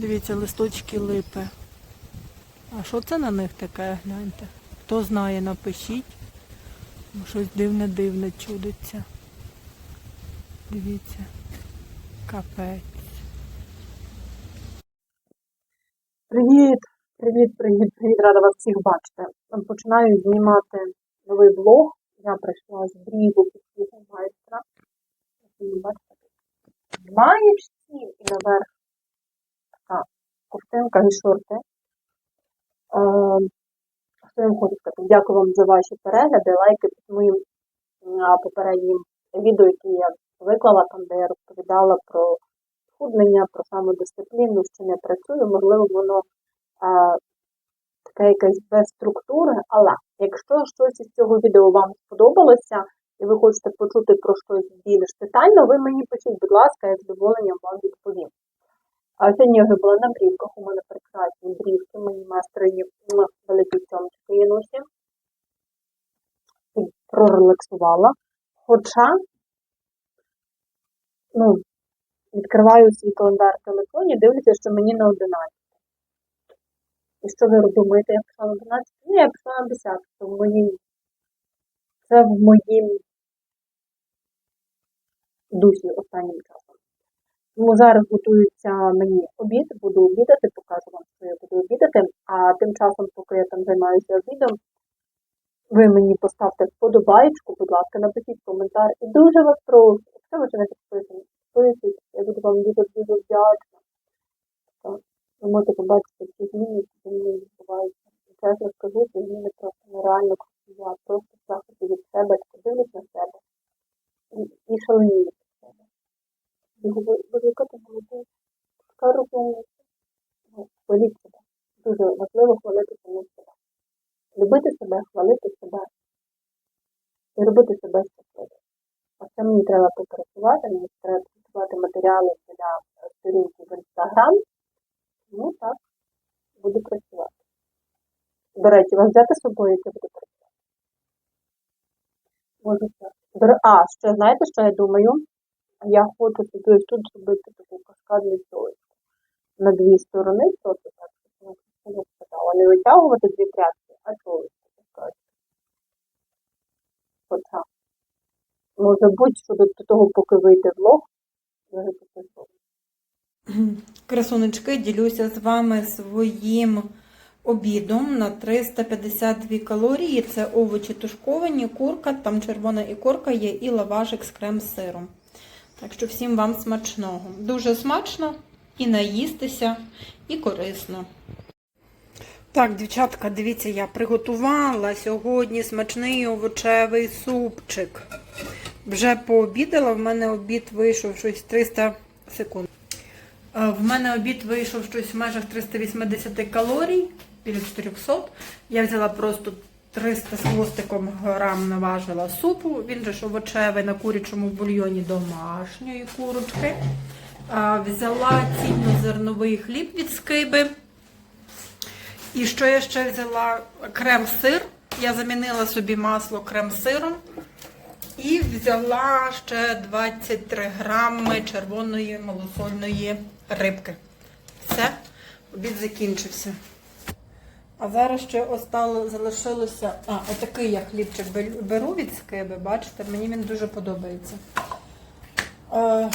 Дивіться, листочки липи. А що це на них таке, гляньте? Хто знає, напишіть. Щось дивне-дивне чудиться. Дивіться. Капець. Привіт, привіт, привіт, привіт, рада вас всіх бачити. Починаю знімати новий блог. Я прийшла з брігу підсвіту майстра. Тут маєчці і наверх така ковтинка і шорти. Що я вам хочу сказати? Дякую вам за ваші перегляди, лайки під моїм попереднім відео, яке я виклала, там, де я розповідала про схуднення, про самодисципліну, що не працюю, можливо, воно е, таке якесь без структури, але якщо щось із цього відео вам сподобалося, і ви хочете почути про щось більш детально, ви мені пишіть, будь ласка, я з задоволенням вам відповім. А сьогодні я вже була на брівках, у мене прекрасні брівки, мої майстрині великі цьомчики Янусі. І прорелаксувала. Хоча, ну, відкриваю свій календар в телефоні, дивлюся, що мені на 11. І що ви думаєте, я пішла на 11? Ні, я пішла на 10. Це в моїм, це в моїм дусі останнім часом. Тому зараз готується мені обід, буду обідати, покажу вам, що я буду обідати. А тим часом, поки я там займаюся обідом, ви мені поставте вподобайку, будь ласка, напишіть коментар. І дуже вас прошу, якщо ви ще не підписані, я буду вам дуже дуже вдячна. Ви можете побачити ці зміни, які мною відбуваються. І чесно скажу, ці зміни просто нереально круті. Просто в від себе, дивлюсь на себе і, і шаленію від себе. І говорю, боже, яка ти така розумниця. Ну, хваліть себе. Дуже важливо хвалити саму себе. Любити себе, хвалити себе і робити себе щасливим. Це мені треба попрацювати, мені треба підготувати матеріали для сторінки в інстаграм. Ну так, буду працювати. До речі, вас взяти з собою, як я буду працювати. Може так. До ре- А, ще знаєте, що я думаю? Я хочу собі тут зробити таку каскадну зойку. На дві сторони, просто так, щоб красиво. Не витягувати дві прядки, а чоловічку каскадну. Хоча, може будь-що до до того, поки вийде влог, вже покажу. Красунечки, ділюся з вами своїм обідом на 352 калорії. Це овочі тушковані, курка, там червона ікорка є і лавашик з крем-сиром. Так що всім вам смачного. Дуже смачно і наїстися, і корисно. Так, дівчатка, дивіться, я приготувала сьогодні смачний овочевий супчик. Вже пообідала, в мене обід вийшов щось 300 секунд. Е, В мене обід вийшов щось в межах 380 калорій, біля 400. Я взяла просто 300 з хвостиком грам наважила супу. Він же ж овочевий на курячому бульйоні домашньої курочки. Взяла цільнозерновий хліб від скиби. І що я ще взяла? Крем-сир. Я замінила собі масло крем-сиром. І взяла ще 23 грами червоної малосольної рибки. Все, обід закінчився. А зараз ще остало, залишилося. А, отакий я хлібчик беру від скиби, бачите, мені він дуже подобається. Е,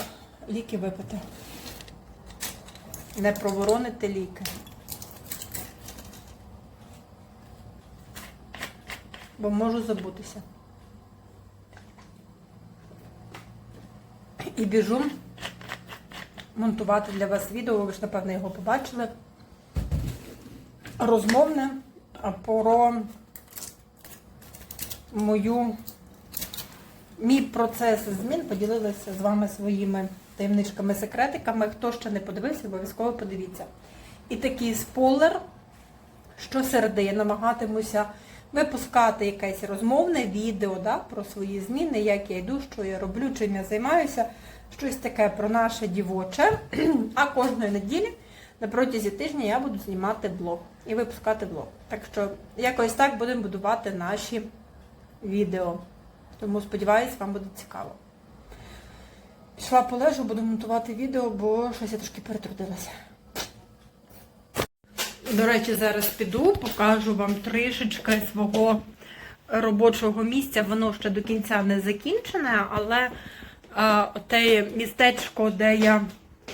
ліки випити. Не проворонити ліки. Бо можу забутися. І біжу монтувати для вас відео, ви ж, напевно, його побачили. Розмовне про мою мій процес змін поділилася з вами своїми таємничками, секретиками. Хто ще не подивився, обов'язково подивіться. І такий спойлер, що середи я намагатимуся випускати якесь розмовне відео да, про свої зміни, як я йду, що я роблю, чим я займаюся, щось таке про наше дівоче. А кожної неділі на протязі тижня я буду знімати блог і випускати блог. Так що якось так будемо будувати наші відео. Тому сподіваюсь, вам буде цікаво. Пішла полежу, буду монтувати відео, бо щось я трошки перетрудилася. До речі, зараз піду, покажу вам трішечки свого робочого місця. Воно ще до кінця не закінчене, але а, те містечко, де я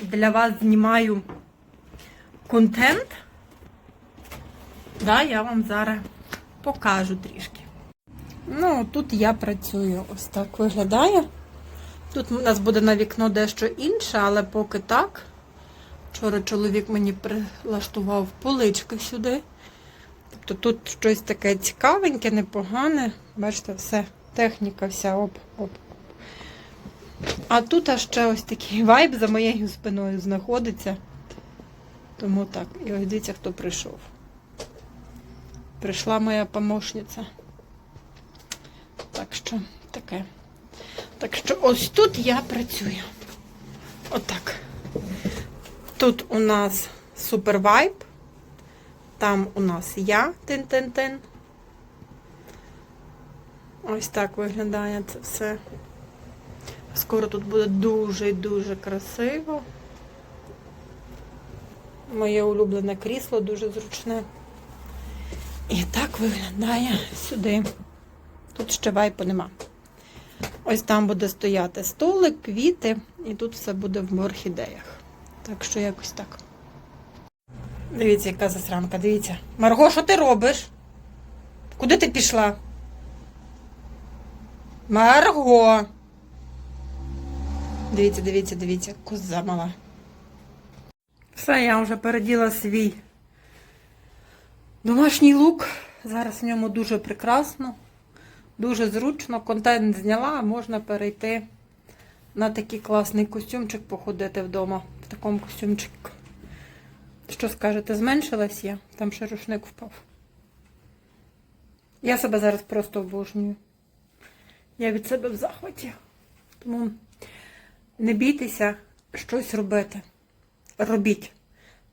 для вас знімаю контент, да, я вам зараз покажу трішки. Ну, тут я працюю. Ось так виглядає. Тут у нас буде на вікно дещо інше, але поки так. Вчора чоловік мені прилаштував полички сюди. Тобто тут щось таке цікавеньке, непогане. Бачите, все, техніка вся оп, оп. А тут аж ще ось такий вайб за моєю спиною знаходиться. Тому так. І ось дивіться, хто прийшов. Прийшла моя помощниця. Так що таке. Так що ось тут я працюю. Отак. Тут у нас супер вайб. Там у нас я тин-тин-тин. Ось так виглядає це все. Скоро тут буде дуже і дуже красиво. Моє улюблене крісло дуже зручне. І так виглядає сюди. Тут ще вайпу нема. Ось там буде стояти столик, квіти, і тут все буде в орхідеях. Так що якось так. Дивіться, яка засранка, дивіться. Марго, що ти робиш? Куди ти пішла? Марго. Дивіться, дивіться, дивіться, коза мала. Все, я вже переділа свій домашній лук. Зараз в ньому дуже прекрасно, дуже зручно. Контент зняла, а можна перейти на такий класний костюмчик, походити вдома в такому костюмчику. Що скажете, зменшилась я? Там ще рушник впав. Я себе зараз просто обожнюю. Я від себе в захваті. Тому не бійтеся щось робити. Робіть.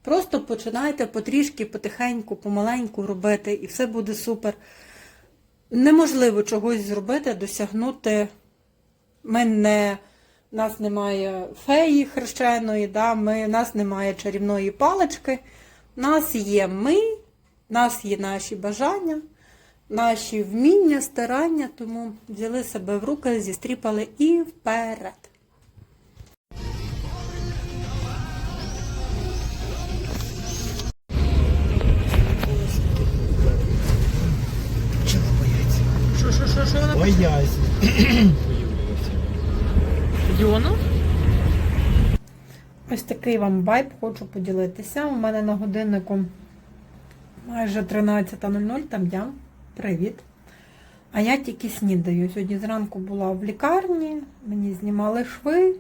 Просто починайте потрішки, потихеньку, помаленьку робити, і все буде супер. Неможливо чогось зробити, досягнути. Ми не, нас немає феї хрещеної, да? ми, нас немає чарівної палички. Нас є ми, нас є наші бажання, наші вміння, старання, тому взяли себе в руки, зістріпали і вперед. Що, що, вона Бояться. Йону. Ось такий вам вайб хочу поділитися. У мене на годиннику майже 13.00, там я. Привіт. А я тільки снідаю. Сьогодні зранку була в лікарні, мені знімали шви,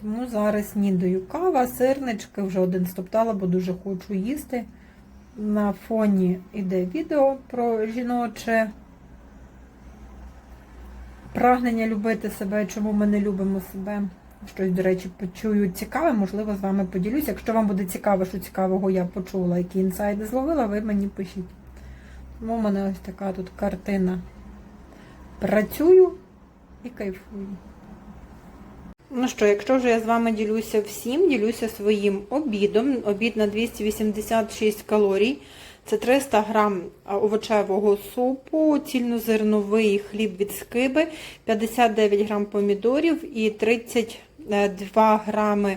тому зараз снідаю. Кава, сирнички, вже один стоптала, бо дуже хочу їсти. На фоні йде відео про жіноче прагнення любити себе, чому ми не любимо себе. Щось, до речі, почую цікаве, можливо, з вами поділюсь. Якщо вам буде цікаво, що цікавого я почула, які інсайди зловила, ви мені пишіть. Тому в мене ось така тут картина. Працюю і кайфую. Ну що, якщо вже я з вами ділюся всім, ділюся своїм обідом. Обід на 286 калорій. Це 300 грам овочевого супу, цільнозерновий хліб від скиби, 59 грам помідорів і 32 грами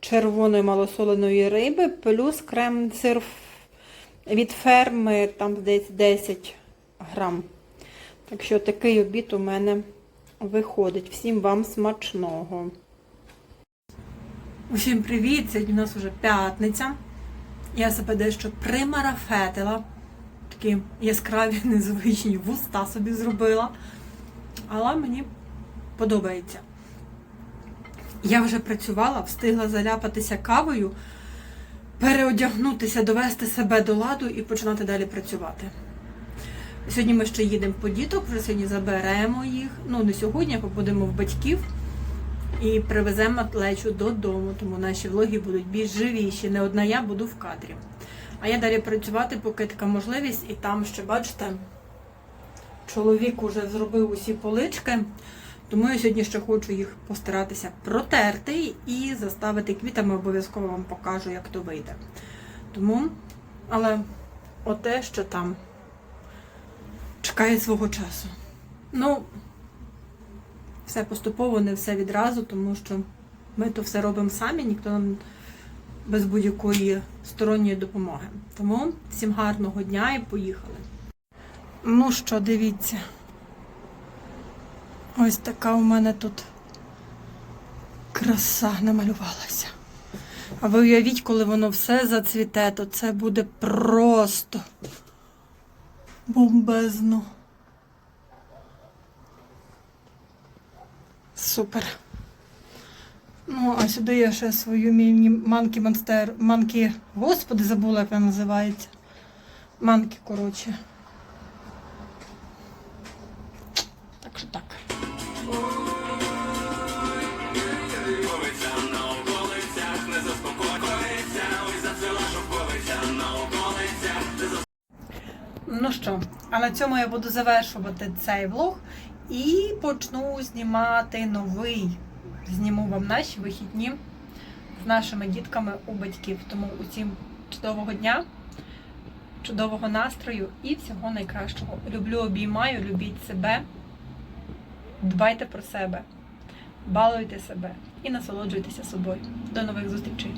червоної малосоленої риби, плюс крем-сир від ферми, там десь 10 грам. Так що такий обід у мене виходить. Всім вам смачного. Усім привіт! Сьогодні у нас вже п'ятниця. Я себе дещо примарафетила. Такі яскраві, незвичні вуста собі зробила. Але мені подобається. Я вже працювала, встигла заляпатися кавою, переодягнутися, довести себе до ладу і починати далі працювати. Сьогодні ми ще їдемо по діток, вже сьогодні заберемо їх. Ну, не сьогодні, а побудемо в батьків і привеземо лечу додому, тому наші влоги будуть більш живіші. Не одна я буду в кадрі. А я далі працювати, поки така можливість, і там ще, бачите, чоловік уже зробив усі полички, тому я сьогодні ще хочу їх постаратися протерти і заставити квітами, обов'язково вам покажу, як то вийде. Тому Але оте, що там чекає свого часу. Ну, все поступово, не все відразу, тому що ми то все робимо самі, ніхто нам без будь-якої сторонньої допомоги. Тому всім гарного дня і поїхали. Ну що, дивіться. Ось така у мене тут краса намалювалася. А ви уявіть, коли воно все зацвіте, то це буде просто бомбезно. Супер. Ну, а сюди я ще свою міні манкі монстер. Манкі. Господи, забула, як вона називається. Манки, коротше. Так що так. Ну що, а на цьому я буду завершувати цей влог і почну знімати новий. Зніму вам наші вихідні з нашими дітками у батьків. Тому усім чудового дня, чудового настрою і всього найкращого. Люблю, обіймаю, любіть себе, дбайте про себе, балуйте себе і насолоджуйтеся собою. До нових зустрічей!